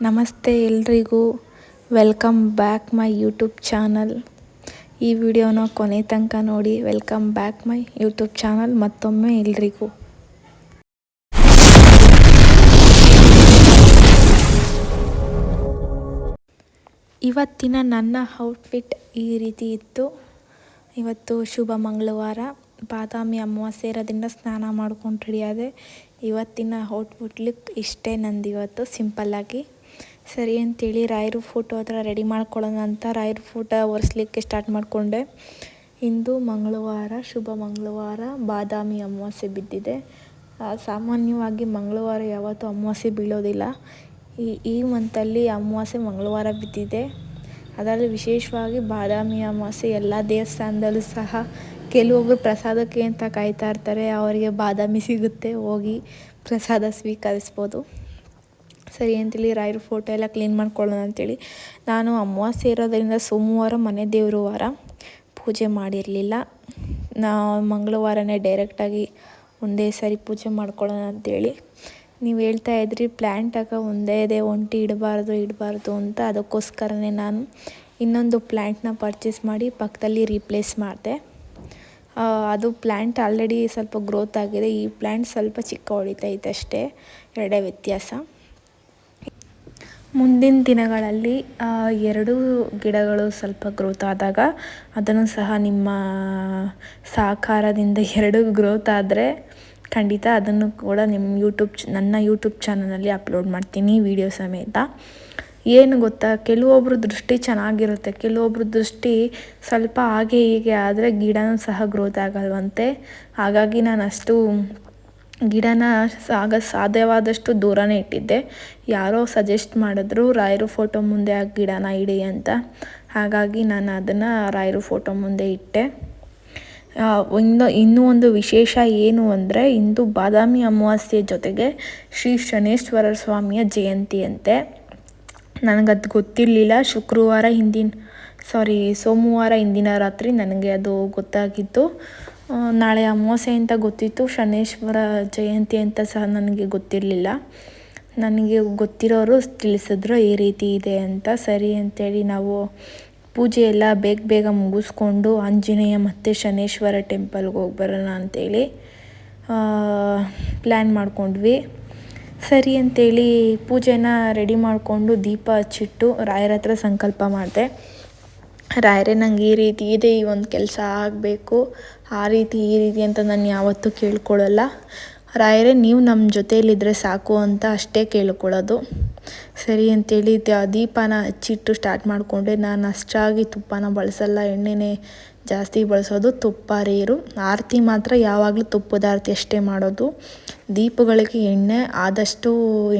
ನಮಸ್ತೆ ಎಲ್ರಿಗೂ. Welcome back my YouTube channel ಈ ವಿಡಿಯೋನ ಕೊನೆ ತನಕ ನೋಡಿ welcome back my YouTube channel ಮತ್ತೊಮ್ಮೆ ಎಲ್ರಿಗೂ. ಇವತ್ತಿನ ನನ್ನ ಔಟ್ಫಿಟ್ ಈ ರೀತಿ ಇತ್ತು. ಇವತ್ತು ಶುಭ ಮಂಗಳವಾರ. ಬಾದಾಮಿ ಅಮಾವಾಸ್ಯೆ ಇರೋದ್ರಿಂದ ಸ್ನಾನ ಮಾಡ್ಕೊಂಡು ರೆಡಿಯಾದೆ ಇವತ್ತಿನ ಔಟ್ಫಿಟ್ ಲುಕ್ ಇಷ್ಟೇ ನಂದು ಇವತ್ತು ಸಿಂಪಲ್ಲಾಗಿ ಸರಿ ಅಂತೇಳಿ ರಾಯರು ಫೋಟೋ ಹತ್ರ ರೆಡಿ ಮಾಡ್ಕೊಳ್ಳೋಣ ಅಂತ ರಾಯರ ಫೋಟೋ ಒರೆಸ್ಲಿಕ್ಕೆ ಸ್ಟಾರ್ಟ್ ಮಾಡಿಕೊಂಡೆ. ಇಂದು ಮಂಗಳವಾರ, ಶುಭ ಮಂಗಳವಾರ, ಬಾದಾಮಿ ಅಮಾವಾಸ್ಯೆ ಬಿದ್ದಿದೆ. ಸಾಮಾನ್ಯವಾಗಿ ಮಂಗಳವಾರ ಯಾವತ್ತೂ ಅಮಾವಾಸ್ಯೆ ಬೀಳೋದಿಲ್ಲ. ಈ ಈ ಮಂತಲ್ಲಿ ಅಮಾವಾಸ್ಯೆ ಮಂಗಳವಾರ ಬಿದ್ದಿದೆ. ಅದರಲ್ಲಿ ವಿಶೇಷವಾಗಿ ಬಾದಾಮಿ ಅಮಾವಾಸ್ಯೆ ಎಲ್ಲ ದೇವಸ್ಥಾನದಲ್ಲೂ ಸಹ ಕೆಲವೊಬ್ಬರು ಪ್ರಸಾದಕ್ಕೆ ಅಂತ ಕಾಯ್ತಾ ಇರ್ತಾರೆ. ಅವರಿಗೆ ಬಾದಾಮಿ ಸಿಗುತ್ತೆ, ಹೋಗಿ ಪ್ರಸಾದ ಸ್ವೀಕರಿಸ್ಬೋದು. ಸರಿ ಅಂತೇಳಿ ರಾಯರ ಫೋಟೋ ಎಲ್ಲ ಕ್ಲೀನ್ ಮಾಡ್ಕೊಳ್ಳೋಣ ಅಂತೇಳಿ. ನಾನು ಅಮಾವಾಸ್ಯೆ ಇರೋದರಿಂದ ಸೋಮವಾರ ಮನೆ ದೇವರು ವಾರ ಪೂಜೆ ಮಾಡಿರಲಿಲ್ಲ. ನಾ ಮಂಗಳವಾರನೇ ಡೈರೆಕ್ಟಾಗಿ ಒಂದೇ ಸಾರಿ ಪೂಜೆ ಮಾಡ್ಕೊಳ್ಳೋಣ ಅಂತೇಳಿ. ನೀವು ಹೇಳ್ತಾ ಇದ್ರಿ ಪ್ಲ್ಯಾಂಟಾಗ ಒಂದೇ ಇದೆ, ಒಂಟಿ ಇಡಬಾರ್ದು ಇಡಬಾರ್ದು ಅಂತ ಅದಕ್ಕೋಸ್ಕರನೇ ನಾನು ಇನ್ನೊಂದು ಪ್ಲ್ಯಾಂಟ್ನ ಪರ್ಚೇಸ್ ಮಾಡಿ ಪಕ್ಕದಲ್ಲಿ ರೀಪ್ಲೇಸ್ ಮಾಡಿದೆ. ಅದು ಪ್ಲ್ಯಾಂಟ್ ಆಲ್ರೆಡಿ ಸ್ವಲ್ಪ ಗ್ರೋತ್ ಆಗಿದೆ. ಈ ಪ್ಲ್ಯಾಂಟ್ ಸ್ವಲ್ಪ ಚಿಕ್ಕ ಹೊಡಿತೈತೆ ಅಷ್ಟೇ. ಎರಡೇ ವ್ಯತ್ಯಾಸ. ಮುಂದಿನ ದಿನಗಳಲ್ಲಿ ಎರಡೂ ಗಿಡಗಳು ಸ್ವಲ್ಪ ಗ್ರೋತ್ ಆದಾಗ ಅದನ್ನು ಸಹ ನಿಮ್ಮ ಸಹಕಾರದಿಂದ ಎರಡು ಗ್ರೋತ್ ಆದರೆ ಖಂಡಿತ ಅದನ್ನು ಕೂಡ ನಿಮ್ಮ ಯೂಟ್ಯೂಬ್ ನನ್ನ ಯೂಟ್ಯೂಬ್ ಚಾನಲಲ್ಲಿ ಅಪ್ಲೋಡ್ ಮಾಡ್ತೀನಿ ವಿಡಿಯೋ ಸಮೇತ. ಏನು ಗೊತ್ತಾ? ಕೆಲವೊಬ್ಬರು ದೃಷ್ಟಿ ಚೆನ್ನಾಗಿರುತ್ತೆ ಕೆಲವೊಬ್ಬರು ದೃಷ್ಟಿ ಸ್ವಲ್ಪ ಹಾಗೆ ಹೀಗೆ ಆದರೆ ಗಿಡನೂ ಸಹ ಗ್ರೋತ್ ಆಗಲ್ವಂತೆ. ಹಾಗಾಗಿ ನಾನು ಅಷ್ಟು ಗಿಡನ ಆಗ ಸಾಧ್ಯವಾದಷ್ಟು ದೂರನೇ ಇಟ್ಟಿದ್ದೆ. ಯಾರೋ ಸಜೆಸ್ಟ್ ಮಾಡಿದ್ರು, ರಾಯರು ಫೋಟೋ ಮುಂದೆ ಆ ಗಿಡನ ಇಡಿ ಅಂತ. ಹಾಗಾಗಿ ನಾನು ಅದನ್ನು ರಾಯರು ಫೋಟೋ ಮುಂದೆ ಇಟ್ಟೆ. ಇನ್ನು, ಇನ್ನೂ ಒಂದು ವಿಶೇಷ ಏನು ಅಂದರೆ, ಇಂದು ಬಾದಾಮಿ ಅಮಾವಾಸ್ಯೆ ಜೊತೆಗೆ ಶ್ರೀ ಶನೇಶ್ವರ ಸ್ವಾಮಿಯ ಜಯಂತಿ ಅಂತೆ. ನನಗದು ಗೊತ್ತಿರಲಿಲ್ಲ, ಶುಕ್ರವಾರ ಹಿಂದಿನ ಸಾರಿ ಸೋಮವಾರ ಹಿಂದಿನ ರಾತ್ರಿ ನನಗೆ ಅದು ಗೊತ್ತಾಗಿತ್ತು ನಾಳೆ ಅಮಾವಾಸ್ಯೆ ಅಂತ ಗೊತ್ತಿತ್ತು. ಶನೇಶ್ವರ ಜಯಂತಿ ಅಂತ ಸಹ ನನಗೆ ಗೊತ್ತಿರಲಿಲ್ಲ. ನನಗೆ ಗೊತ್ತಿರೋರು ತಿಳಿಸಿದ್ರು ಈ ರೀತಿ ಇದೆ ಅಂತ. ಸರಿ ಅಂತೇಳಿ ನಾವು ಪೂಜೆ ಎಲ್ಲ ಬೇಗ ಬೇಗ ಮುಗಿಸ್ಕೊಂಡು ಆಂಜನೇಯ ಮತ್ತು ಶನೇಶ್ವರ ಟೆಂಪಲ್ಗೆ ಹೋಗಿ ಬರೋಣ ಅಂತೇಳಿ ಪ್ಲ್ಯಾನ್ ಮಾಡ್ಕೊಂಡ್ವಿ. ಸರಿ ಅಂತೇಳಿ ಪೂಜೆನ ರೆಡಿ ಮಾಡಿಕೊಂಡು ದೀಪ ಹಚ್ಚಿಟ್ಟು ರಾಯರ ಹತ್ರ ಸಂಕಲ್ಪ ಮಾಡಿದೆ. ರಾಯರೇ, ನಂಗೆ ಈ ರೀತಿ ಇದೆ, ಈ ಒಂದು ಕೆಲಸ ಆಗಬೇಕು, ಆ ರೀತಿ, ಈ ರೀತಿ ಅಂತ ನಾನು ಯಾವತ್ತೂ ಕೇಳ್ಕೊಳ್ಳಲ್ಲ. ರಾಯರೇ, ನೀವು ನಮ್ಮ ಜೊತೆಯಲ್ಲಿದ್ದರೆ ಸಾಕು ಅಂತ ಅಷ್ಟೇ ಕೇಳ್ಕೊಳ್ಳೋದು. ಸರಿ ಅಂತೇಳಿ ದೀಪನ ಹಚ್ಚಿಟ್ಟು ಸ್ಟಾರ್ಟ್ ಮಾಡಿಕೊಂಡೆ. ನಾನು ಅಷ್ಟಾಗಿ ತುಪ್ಪನ ಬಳಸಲ್ಲ, ಎಣ್ಣೆನೇ ಜಾಸ್ತಿ ಬಳಸೋದು ತುಪ್ಪ ನೀರು ಆರತಿ ಮಾತ್ರ ಯಾವಾಗಲೂ ತುಪ್ಪದ ಆರತಿ ಅಷ್ಟೇ ಮಾಡೋದು. ದೀಪಗಳಿಗೆ ಎಣ್ಣೆ, ಆದಷ್ಟು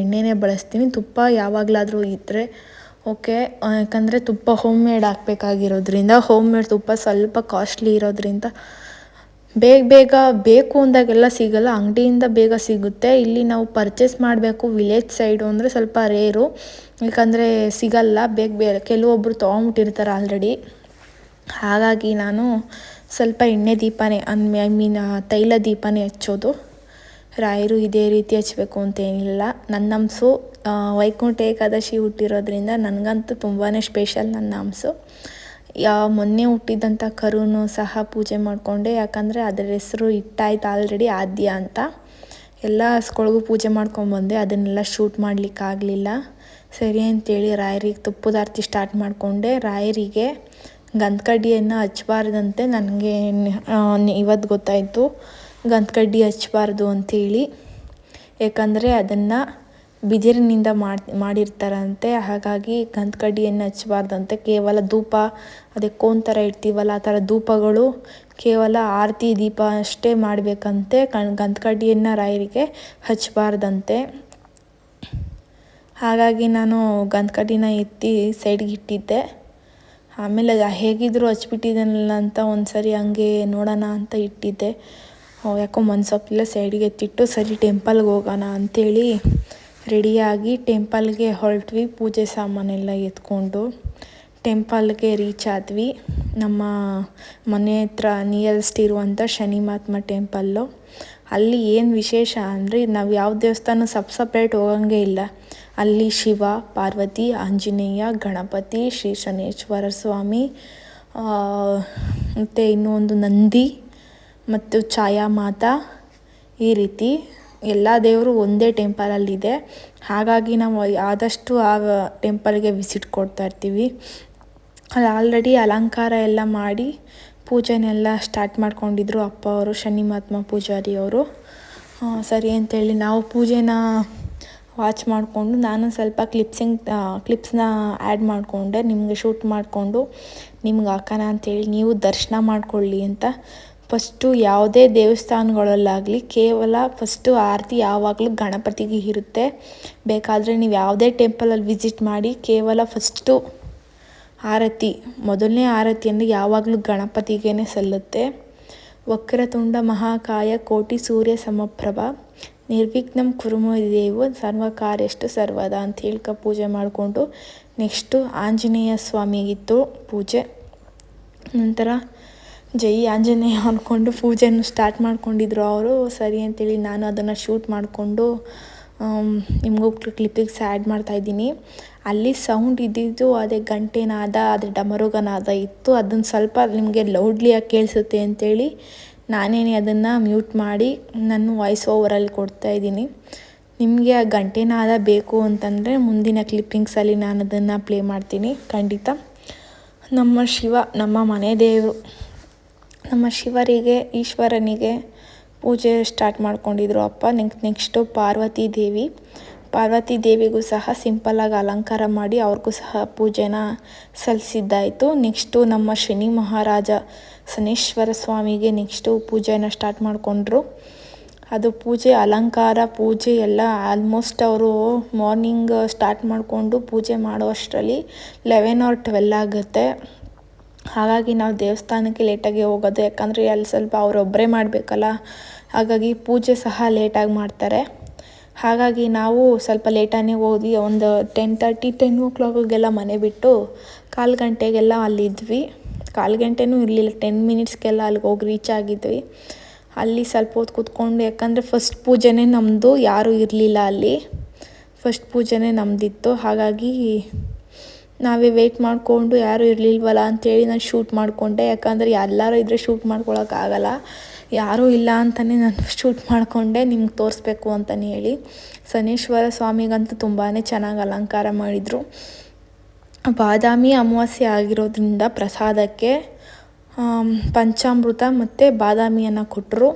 ಎಣ್ಣೆನೇ ಬಳಸ್ತೀನಿ. ತುಪ್ಪ ಯಾವಾಗಲಾದರೂ ಇದ್ದರೆ ಓಕೆ, ಯಾಕಂದರೆ ತುಪ್ಪ ಹೋಮ್ ಮೇಡ್ ಹಾಕ್ಬೇಕಾಗಿರೋದ್ರಿಂದ ಹೋಮ್ ಮೇಡ್ ತುಪ್ಪ ಸ್ವಲ್ಪ ಕಾಸ್ಟ್ಲಿ ಇರೋದ್ರಿಂದ ಬೇಗ ಬೇಗ ಬೇಕು ಅಂದಾಗೆಲ್ಲ ಸಿಗಲ್ಲ. ಅಂಗಡಿಯಿಂದ ಬೇಗ ಸಿಗುತ್ತೆ. ಇಲ್ಲಿ ನಾವು ಪರ್ಚೇಸ್ ಮಾಡಬೇಕು ವಿಲೇಜ್ ಸೈಡು ಅಂದರೆ ಸ್ವಲ್ಪ ರೇರು ಯಾಕಂದರೆ ಸಿಗಲ್ಲ, ಬೇಗ ಬೇರೆ ಕೆಲವೊಬ್ಬರು ತೊಗೊಂಬಿಟ್ಟಿರ್ತಾರೆ ಆಲ್ರೆಡಿ ಹಾಗಾಗಿ ನಾನು ಸ್ವಲ್ಪ ಎಣ್ಣೆ ದೀಪನೇ ಐ ಮೀನ್ ತೈಲ ದೀಪನೇ ಹಚ್ಚೋದು. ರಾಯರು ಇದೇ ರೀತಿ ಹಚ್ಚಬೇಕು ಅಂತೇನಿಲ್ಲ ನನ್ನ ಹಂಸು ವೈಕುಂಠ ಏಕಾದಶಿ ಹುಟ್ಟಿರೋದ್ರಿಂದ ನನಗಂತೂ ತುಂಬಾ ಸ್ಪೆಷಲ್ ನನ್ನ ನಾಮ್ಸು. ಯಾ, ಮೊನ್ನೆ ಹುಟ್ಟಿದಂಥ ಕರುನು ಸಹ ಪೂಜೆ ಮಾಡಿಕೊಂಡೆ, ಯಾಕಂದರೆ ಅದರ ಹೆಸರು ಇಟ್ಟಾಯ್ತು ಆಲ್ರೆಡಿ ಆದ್ಯ ಅಂತ. ಎಲ್ಲ ಹಸ್ಕೊಳಗೂ ಪೂಜೆ ಮಾಡ್ಕೊಂಬಂದೆ ಅದನ್ನೆಲ್ಲ ಶೂಟ್ ಮಾಡಲಿಕ್ಕಾಗಲಿಲ್ಲ ಸರಿ ಅಂತೇಳಿ ರಾಯರಿಗೆ ತುಪ್ಪದ ಆರತಿ ಸ್ಟಾರ್ಟ್ ಮಾಡಿಕೊಂಡೆ. ರಾಯರಿಗೆ ಗಂಧಕಡ್ಡಿಯನ್ನು ಹಚ್ಚಬಾರ್ದಂತೆ ನನಗೆ ಇವತ್ತು ಗೊತ್ತಾಯಿತು. ಗಂಧಕಡ್ಡಿ ಹಚ್ಚಬಾರ್ದು ಅಂಥೇಳಿ ಯಾಕಂದರೆ ಅದನ್ನು ಬಿದಿರಿನಿಂದ ಮಾಡಿ, ಮಾಡಿರ್ತಾರಂತೆ. ಹಾಗಾಗಿ ಗಂಧಕಡ್ಡಿಯನ್ನು ಹಚ್ಚಬಾರ್ದಂತೆ. ಕೇವಲ ಧೂಪ, ಅದೇ ಕೋನ್ ಥರ ಇಡ್ತೀವಲ್ಲ, ಆ ಥರ ಧೂಪಗಳು ಕೇವಲ ಆರತಿ ದೀಪ ಅಷ್ಟೇ ಮಾಡಬೇಕಂತೆ. ಕಣ್ ಗಂಧಕಡ್ಡಿಯನ್ನು ರಾಯರಿಗೆ ಹಚ್ಚಬಾರ್ದಂತೆ. ಹಾಗಾಗಿ ನಾನು ಗಂಧಕಡ್ಡಿನ ಎತ್ತಿ ಸೈಡ್ಗೆ ಇಟ್ಟಿದ್ದೆ. ಆಮೇಲೆ ಹೇಗಿದ್ದರೂ ಹಚ್ಬಿಟ್ಟಿದ್ದಾನಲ್ಲ ಅಂತ ಒಂದು ಸರಿ ಹಂಗೆ ನೋಡೋಣ ಅಂತ ಇಟ್ಟಿದ್ದೆ. ಯಾಕೋ ಮನ್ಸೊಪ್ಪಿಲ್ಲ, ಸೈಡಿಗೆ ಎತ್ತಿಟ್ಟು ಸರಿ ಟೆಂಪಲ್ಗೆ ಹೋಗೋಣ ಅಂಥೇಳಿ ರೆಡಿಯಾಗಿ ಟೆಂಪಲ್ಗೆ ಹೊರಟ್ವಿ. ಪೂಜೆ ಸಾಮಾನೆಲ್ಲ ಎತ್ಕೊಂಡು ಟೆಂಪಲ್ಗೆ ರೀಚ್ ಆದ್ವಿ. ನಮ್ಮ ಮನೆ ಹತ್ರ ನಿಯರೆಸ್ಟ್ ಇರುವಂಥ ಶನಿ ಮಹಾತ್ಮ ಟೆಂಪಲ್ಲು. ಅಲ್ಲಿ ಏನು ವಿಶೇಷ ಅಂದರೆ ನಾವು ಯಾವ ದೇವಸ್ಥಾನ ಸಪ್ ಸಪ್ರೇಟ್ ಹೋಗಂಗೆ ಇಲ್ಲ. ಅಲ್ಲಿ ಶಿವ, ಪಾರ್ವತಿ, ಆಂಜನೇಯ, ಗಣಪತಿ, ಶ್ರೀ ಶನೇಶ್ವರ ಸ್ವಾಮಿ ಮತ್ತು ಇನ್ನೂ ಒಂದು ನಂದಿ ಮತ್ತು ಛಾಯಾ ಮಾತಾ ಈ ರೀತಿ ಎಲ್ಲ ದೇವರು ಒಂದೇ ಟೆಂಪಲಲ್ಲಿದೆ. ಹಾಗಾಗಿ ನಾವು ಆದಷ್ಟು ಆ ಟೆಂಪಲ್ಗೆ ವಿಸಿಟ್ ಕೊಡ್ತಾ ಇರ್ತೀವಿ. ಅಲ್ಲಿ ಆಲ್ರೆಡಿ ಅಲಂಕಾರ ಎಲ್ಲ ಮಾಡಿ ಪೂಜೆನೆಲ್ಲ ಸ್ಟಾರ್ಟ್ ಮಾಡ್ಕೊಂಡಿದ್ರು ಅಪ್ಪ ಅವರು, ಶನಿ ಮಹಾತ್ಮ ಪೂಜಾರಿ ಅವರು. ಸರಿ ಅಂತೇಳಿ ನಾವು ಪೂಜೆನ ವಾಚ್ ಮಾಡಿಕೊಂಡು ನಾನು ಸ್ವಲ್ಪ ಕ್ಲಿಪ್ಸಿಂಗ್ ಕ್ಲಿಪ್ಸ್ನ ಆ್ಯಡ್ ಮಾಡಿಕೊಂಡೆ, ನಿಮಗೆ ಶೂಟ್ ಮಾಡಿಕೊಂಡು, ನಿಮ್ಗೆ ಹಾಕೋಣ ಅಂತೇಳಿ ನೀವು ದರ್ಶನ ಮಾಡಿಕೊಳ್ಳಿ ಅಂತ. ಫಸ್ಟು ಯಾವುದೇ ದೇವಸ್ಥಾನಗಳಲ್ಲಾಗಲಿ ಕೇವಲ ಫಸ್ಟು ಆರತಿ ಯಾವಾಗಲೂ ಗಣಪತಿಗೆ ಇರುತ್ತೆ. ಬೇಕಾದರೆ ನೀವು ಯಾವುದೇ ಟೆಂಪಲಲ್ಲಿ ವಿಸಿಟ್ ಮಾಡಿ ಕೇವಲ ಫಸ್ಟು ಆರತಿ, ಮೊದಲನೇ ಆರತಿಯನ್ನು ಯಾವಾಗಲೂ ಗಣಪತಿಗೇ ಸಲ್ಲುತ್ತೆ. ವಕ್ರತುಂಡ ಮಹಾಕಾಯ ಕೋಟಿ ಸೂರ್ಯ ಸಮಪ್ರಭ, ನಿರ್ವಿಘ್ನಂ ಕುರುಮ ದೇವು ಸರ್ವಕಾರ್ಯಷ್ಟು ಸರ್ವದ ಅಂತ ಹೇಳ್ಕ ಪೂಜೆ ಮಾಡಿಕೊಂಡು ನೆಕ್ಸ್ಟು ಆಂಜನೇಯ ಸ್ವಾಮಿಗಿತ್ತು ಪೂಜೆ. ನಂತರ ಜೈ ಆಂಜನೇಯ ಅಂದ್ಕೊಂಡು ಪೂಜೆಯನ್ನು ಸ್ಟಾರ್ಟ್ ಮಾಡ್ಕೊಂಡಿದ್ರು ಅವರು. ಸರಿ ಅಂತೇಳಿ ನಾನು ಅದನ್ನು ಶೂಟ್ ಮಾಡಿಕೊಂಡು ನಿಮಗೂ ಕ್ಲಿಪ್ಪಿಗ್ಸ್ ಆ್ಯಡ್ ಮಾಡ್ತಾಯಿದ್ದೀನಿ ಅಲ್ಲಿ ಸೌಂಡ್ ಇದ್ದಿದ್ದು, ಅದೇ ಗಂಟೆನಾದ, ಅದೇ ಡಮರುಗನಾದ ಇತ್ತು. ಅದನ್ನು ಸ್ವಲ್ಪ ನಿಮಗೆ ಲೌಡ್ಲಿಯಾಗಿ ಕೇಳಿಸುತ್ತೆ ಅಂತೇಳಿ ನಾನೇನೆ ಅದನ್ನು ಮ್ಯೂಟ್ ಮಾಡಿ ನಾನು ವಾಯ್ಸ್ ಓವರಲ್ಲಿ ಕೊಡ್ತಾಯಿದ್ದೀನಿ ನಿಮಗೆ ಆ ಗಂಟೆನಾದ ಬೇಕು ಅಂತಂದರೆ ಮುಂದಿನ ಕ್ಲಿಪ್ಪಿಂಗ್ಸಲ್ಲಿ ನಾನು ಅದನ್ನು ಪ್ಲೇ ಮಾಡ್ತೀನಿ. ಖಂಡಿತ. ನಮ್ಮ ಶಿವ, ನಮ್ಮ ಮನೆ ದೇವರು. ನಮ್ಮ ಶಿವರಿಗೆ, ಈಶ್ವರನಿಗೆ ಪೂಜೆ ಸ್ಟಾರ್ಟ್ ಮಾಡ್ಕೊಂಡಿದ್ರು ಅಪ್ಪ. Next, next Parvati Devi. Parvati ದೇವಿಗೂ ಸಹ ಸಿಂಪಲ್ಲಾಗಿ ಅಲಂಕಾರ ಮಾಡಿ ಅವ್ರಿಗೂ ಸಹ ಪೂಜೆನ ಸಲ್ಲಿಸಿದ್ದಾಯಿತು. ನೆಕ್ಸ್ಟು ನಮ್ಮ ಶನಿ ಮಹಾರಾಜ ಶನೇಶ್ವರ ಸ್ವಾಮಿಗೆ ನೆಕ್ಸ್ಟು ಪೂಜೆನ ಸ್ಟಾರ್ಟ್ ಮಾಡಿಕೊಂಡ್ರು. ಅದು ಪೂಜೆ, ಅಲಂಕಾರ, ಪೂಜೆ ಎಲ್ಲ ಆಲ್ಮೋಸ್ಟ್ ಅವರು ಮಾರ್ನಿಂಗ್ ಸ್ಟಾರ್ಟ್ ಮಾಡಿಕೊಂಡು ಪೂಜೆ ಮಾಡೋ ಅಷ್ಟರಲ್ಲಿ ಲೆವೆನ್ ಆರ್ ಟ್ವೆಲ್ ಆಗುತ್ತೆ. ಹಾಗಾಗಿ ನಾವು ದೇವಸ್ಥಾನಕ್ಕೆ ಲೇಟಾಗಿ ಹೋಗೋದು, ಯಾಕಂದರೆ ಅಲ್ಲಿ ಸ್ವಲ್ಪ ಅವರೊಬ್ಬರೇ ಮಾಡಬೇಕಲ್ಲ. ಹಾಗಾಗಿ ಪೂಜೆ ಸಹ ಲೇಟಾಗಿ ಮಾಡ್ತಾರೆ. ಹಾಗಾಗಿ ನಾವು ಸ್ವಲ್ಪ ಲೇಟಾನೇ ಹೋದ್ವಿ ಒಂದು ಟೆನ್ ತರ್ಟಿ ಟೆನ್ ಓ ಕ್ಲಾಕಿಗೆಲ್ಲ ಮನೆ ಬಿಟ್ಟು ಕಾಲು ಗಂಟೆಗೆಲ್ಲ ಅಲ್ಲಿದ್ವಿ. ಕಾಲು ಗಂಟೆನೂ ಇರಲಿಲ್ಲ ಟೆನ್ ಮಿನಿಟ್ಸ್ಗೆಲ್ಲ ಅಲ್ಲಿಗೆ ಹೋಗಿ ರೀಚ್ ಆಗಿದ್ವಿ. ಅಲ್ಲಿ ಸ್ವಲ್ಪ ಹೊತ್ತು ಕೂತ್ಕೊಂಡು, ಯಾಕಂದರೆ ಫಸ್ಟ್ ಪೂಜೆನೇ ನಮ್ಮದು ಯಾರೂ ಇರಲಿಲ್ಲ ಅಲ್ಲಿ. ಫಸ್ಟ್ ಪೂಜೆನೇ ನಮ್ಮದಿತ್ತು ಹಾಗಾಗಿ ನಾವೇ ವೆಯ್ಟ್ ಮಾಡಿಕೊಂಡು ಯಾರೂ ಇರಲಿಲ್ವಲ್ಲ ಅಂಥೇಳಿ ನಾನು ಶೂಟ್ ಮಾಡಿಕೊಂಡೆ. ಯಾಕಂದರೆ ಎಲ್ಲರೂ ಇದ್ದರೆ ಶೂಟ್ ಮಾಡ್ಕೊಳೋಕ್ಕಾಗಲ್ಲ ಯಾರೂ ಇಲ್ಲ ಅಂತಲೇ ನಾನು ಶೂಟ್ ಮಾಡಿಕೊಂಡೆ. ನಿಮ್ಗೆ ತೋರಿಸ್ಬೇಕು ಅಂತಲೇ ಹೇಳಿ. ಶನೇಶ್ವರ ಸ್ವಾಮಿಗಂತೂ ತುಂಬಾ ಚೆನ್ನಾಗಿ ಅಲಂಕಾರ ಮಾಡಿದರು. ಬಾದಾಮಿ ಅಮಾವಾಸ್ಯೆ ಆಗಿರೋದ್ರಿಂದ ಪ್ರಸಾದಕ್ಕೆ ಪಂಚಾಮೃತ ಮತ್ತು ಬಾದಾಮಿಯನ್ನು ಕೊಟ್ಟರು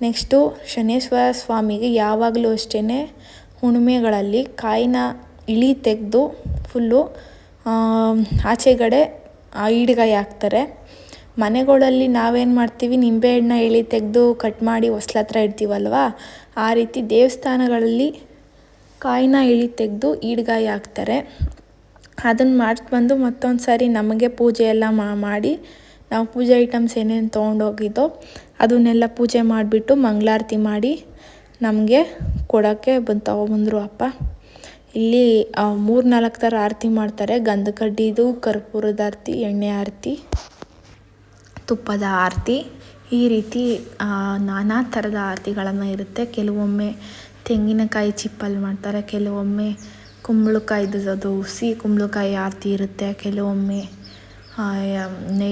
ನೆಕ್ಸ್ಟು ಶನೇಶ್ವರ ಸ್ವಾಮಿಗೆ ಯಾವಾಗಲೂ ಅಷ್ಟೇ ಹುಣ್ಮೆಗಳಲ್ಲಿ ಕಾಯಿನ ಇಳಿ ತೆಗೆದು ಫುಲ್ಲು ಆಚೆಗಡೆ ಈಡ್ಗಾಯಿ ಹಾಕ್ತಾರೆ. ಮನೆಗಳಲ್ಲಿ ನಾವೇನು ಮಾಡ್ತೀವಿ ನಿಂಬೆಹಣ್ಣ ಇಳಿ ತೆಗೆದು ಕಟ್ ಮಾಡಿ ಹೊಸ್ಲತ್ರ ಇಡ್ತೀವಲ್ವ? ಆ ರೀತಿ ದೇವಸ್ಥಾನಗಳಲ್ಲಿ ಕಾಯಿನ ಇಳಿ ತೆಗೆದು ಈಡ್ಗಾಯಿ ಹಾಕ್ತಾರೆ. ಅದನ್ನು ಬಂದು ಮತ್ತೊಂದು ಸಾರಿ ನಮಗೆ ಪೂಜೆ ಎಲ್ಲ ಮಾಡಿ ನಾವು ಪೂಜೆ ಐಟಮ್ಸ್ ಏನೇನು ತೊಗೊಂಡೋಗಿದ್ದೋ ಅದನ್ನೆಲ್ಲ ಪೂಜೆ ಮಾಡಿಬಿಟ್ಟು ಮಂಗಳಾರತಿ ಮಾಡಿ ನಮಗೆ ಕೊಡೋಕ್ಕೆ ಬಂದು ತೊಗೊಬಂದರು ಅಪ್ಪ. ಇಲ್ಲಿ ಮೂರು ನಾಲ್ಕು ಥರ ಆರತಿ ಮಾಡ್ತಾರೆ. ಗಂಧಕಡ್ಡಿದು, ಕರ್ಪೂರದ ಆರತಿ, ಎಣ್ಣೆ ಆರತಿ, ತುಪ್ಪದ ಆರತಿ. ಈ ರೀತಿ ನಾನಾ ಥರದ ಆರತಿಗಳನ್ನು ಇರುತ್ತೆ. ಕೆಲವೊಮ್ಮೆ ತೆಂಗಿನಕಾಯಿ ಚಿಪ್ಪಲ್ಲಿ ಮಾಡ್ತಾರೆ. ಕೆಲವೊಮ್ಮೆ ಕುಂಬಳಕಾಯಿದು ಅದು ಹುಸಿ ಕುಂಬಳಕಾಯಿ ಆರತಿ ಇರುತ್ತೆ. ಕೆಲವೊಮ್ಮೆ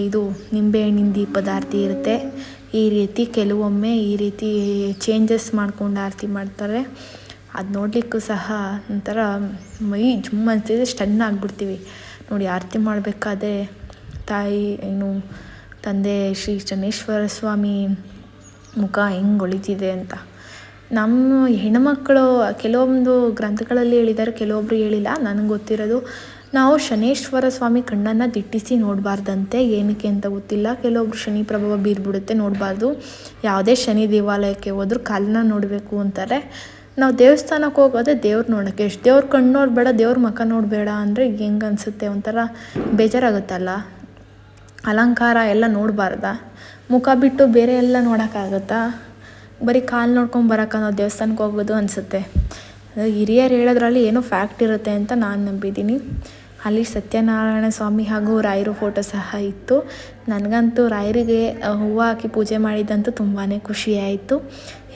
ಇದು ನಿಂಬೆಹಣ್ಣಿನ ದೀಪದ ಆರತಿ ಇರುತ್ತೆ. ಈ ರೀತಿ, ಕೆಲವೊಮ್ಮೆ ಈ ರೀತಿ ಚೇಂಜಸ್ ಮಾಡ್ಕೊಂಡು ಆರತಿ ಮಾಡ್ತಾರೆ. ಅದು ನೋಡಲಿಕ್ಕೂ ಸಹ ಒಂಥರ ಮೈ ಜುಮ್ ಅಂತಿದೆ ಸ್ಟನ್ ಆಗಿಬಿಡ್ತೀವಿ. ನೋಡಿ ಆರತಿ ಮಾಡಬೇಕಾದ್ರೆ ತಾಯಿ, ಏನು, ತಂದೆ ಶ್ರೀ ಚನ್ನೇಶ್ವರ ಸ್ವಾಮಿ ಮುಖ ಹೆಂಗೆ ಒಳಿತಿದೆ ಅಂತ. ನಮ್ಮ ಹೆಣ್ಮಕ್ಕಳು ಕೆಲವೊಂದು ಗ್ರಂಥಗಳಲ್ಲಿ ಹೇಳಿದ್ದಾರೆ ಕೆಲವೊಬ್ಬರು ಹೇಳಿಲ್ಲ, ನನಗೆ ಗೊತ್ತಿರೋದು ನಾವು ಶನೇಶ್ವರ ಸ್ವಾಮಿ ಕಣ್ಣನ್ನು ದಿಟ್ಟಿಸಿ ನೋಡಬಾರ್ದಂತೆ, ಏನಕ್ಕೆ ಅಂತ ಗೊತ್ತಿಲ್ಲ. ಕೆಲವೊಬ್ರು ಶನಿ ಪ್ರಭಾವ ಬೀರ್ಬಿಡುತ್ತೆ ನೋಡಬಾರ್ದು. ಯಾವುದೇ ಶನಿ ದೇವಾಲಯಕ್ಕೆ ಹೋದ್ರೂ ಕಾಲನ್ನ ನೋಡಬೇಕು ಅಂತಾರೆ. ನಾವು ದೇವಸ್ಥಾನಕ್ಕೆ ಹೋಗೋದೇ ದೇವ್ರು ನೋಡೋಕ್ಕೆ ಎಷ್ಟು ದೇವ್ರ ಕಣ್ಣು ನೋಡಬೇಡ ದೇವ್ರ ಮುಖ ನೋಡಬೇಡ ಅಂದರೆ ಹೆಂಗೆ ಅನಿಸುತ್ತೆ ಒಂಥರ ಬೇಜಾರಾಗುತ್ತಲ್ಲ? ಅಲಂಕಾರ ಎಲ್ಲ ನೋಡಬಾರ್ದ? ಮುಖ ಬಿಟ್ಟು ಬೇರೆ ಎಲ್ಲ ನೋಡೋಕ್ಕಾಗುತ್ತಾ? ಬರೀ ಕಾಲು ನೋಡ್ಕೊಂಡು ನಾವು ದೇವಸ್ಥಾನಕ್ಕೆ ಹೋಗೋದು ಅನಿಸುತ್ತೆ. ಹಿರಿಯರು ಹೇಳೋದ್ರಲ್ಲಿ ಏನೋ ಫ್ಯಾಕ್ಟ್ ಇರುತ್ತೆ ಅಂತ ನಾನು ನಂಬಿದ್ದೀನಿ. ಅಲ್ಲಿ ಸತ್ಯನಾರಾಯಣ ಸ್ವಾಮಿ ಹಾಗೂ ರಾಯರು ಫೋಟೋ ಸಹ ಇತ್ತು. ನನಗಂತೂ ರಾಯರಿಗೆ ಹೂವು ಹಾಕಿ ಪೂಜೆ ಮಾಡಿದ್ದಂತೂ ತುಂಬಾ ಖುಷಿಯಾಯಿತು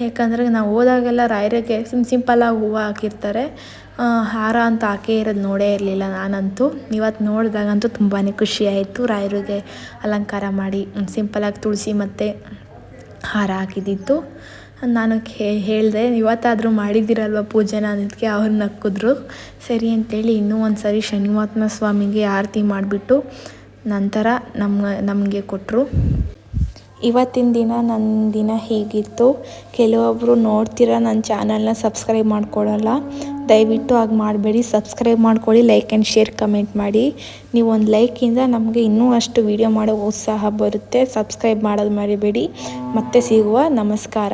ಯಾಕಂದರೆ ನಾವು ಹೋದಾಗೆಲ್ಲ ರಾಯರಿಗೆ ಸಿಮ್ ಸಿಂಪಲ್ಲಾಗಿ ಹೂವು ಹಾಕಿರ್ತಾರೆ. ಹಾರ ಅಂತ ಹಾಕೇ ಇರೋದು ನೋಡೇ ಇರಲಿಲ್ಲ ನಾನಂತೂ. ಇವತ್ತು ನೋಡಿದಾಗಂತೂ ತುಂಬಾ ಖುಷಿಯಾಯಿತು ರಾಯರಿಗೆ ಅಲಂಕಾರ ಮಾಡಿ ಸಿಂಪಲ್ಲಾಗಿ ತುಳಸಿ ಮತ್ತು ಹಾರ ಹಾಕಿದ್ದಿತ್ತು ನಾನು ಹೇಳಿದೆ, ಇವತ್ತಾದರೂ ಮಾಡಿದ್ದೀರಲ್ವ ಪೂಜೆನ ಅನ್ನೋದಕ್ಕೆ ಅವ್ರು ನಕ್ಕಿದ್ರು. ಸರಿ ಅಂತೇಳಿ ಇನ್ನೂ ಒಂದು ಸರಿ ಶನಿಮಹಾತ್ಮ ಸ್ವಾಮಿಗೆ ಆರತಿ ಮಾಡಿಬಿಟ್ಟು ನಂತರ ನಮ್ಮ, ನಮಗೆ ಕೊಟ್ಟರು ಇವತ್ತಿನ ದಿನ ನನ್ನ ದಿನ ಹೀಗಿತ್ತು. ಕೆಲವೊಬ್ಬರು ನೋಡ್ತೀರ ನನ್ನ ಚಾನಲ್ನ ಸಬ್ಸ್ಕ್ರೈಬ್ ಮಾಡ್ಕೊಳ್ಳಲ್ಲ ದಯವಿಟ್ಟು ಹಾಗೆ ಮಾಡಬೇಡಿ. ಸಬ್ಸ್ಕ್ರೈಬ್ ಮಾಡ್ಕೊಳ್ಳಿ, ಲೈಕ್ ಆ್ಯಂಡ್ ಶೇರ್ ಕಮೆಂಟ್ ಮಾಡಿ. ನೀವು ಒಂದು ಲೈಕಿಂದ ನಮಗೆ ಇನ್ನೂ ಅಷ್ಟು ವೀಡಿಯೋ ಮಾಡೋ ಉತ್ಸಾಹ ಬರುತ್ತೆ. ಸಬ್ಸ್ಕ್ರೈಬ್ ಮಾಡೋದು ಮರಿಬೇಡಿ. ಮತ್ತೆ ಸಿಗುವ ನಮಸ್ಕಾರ.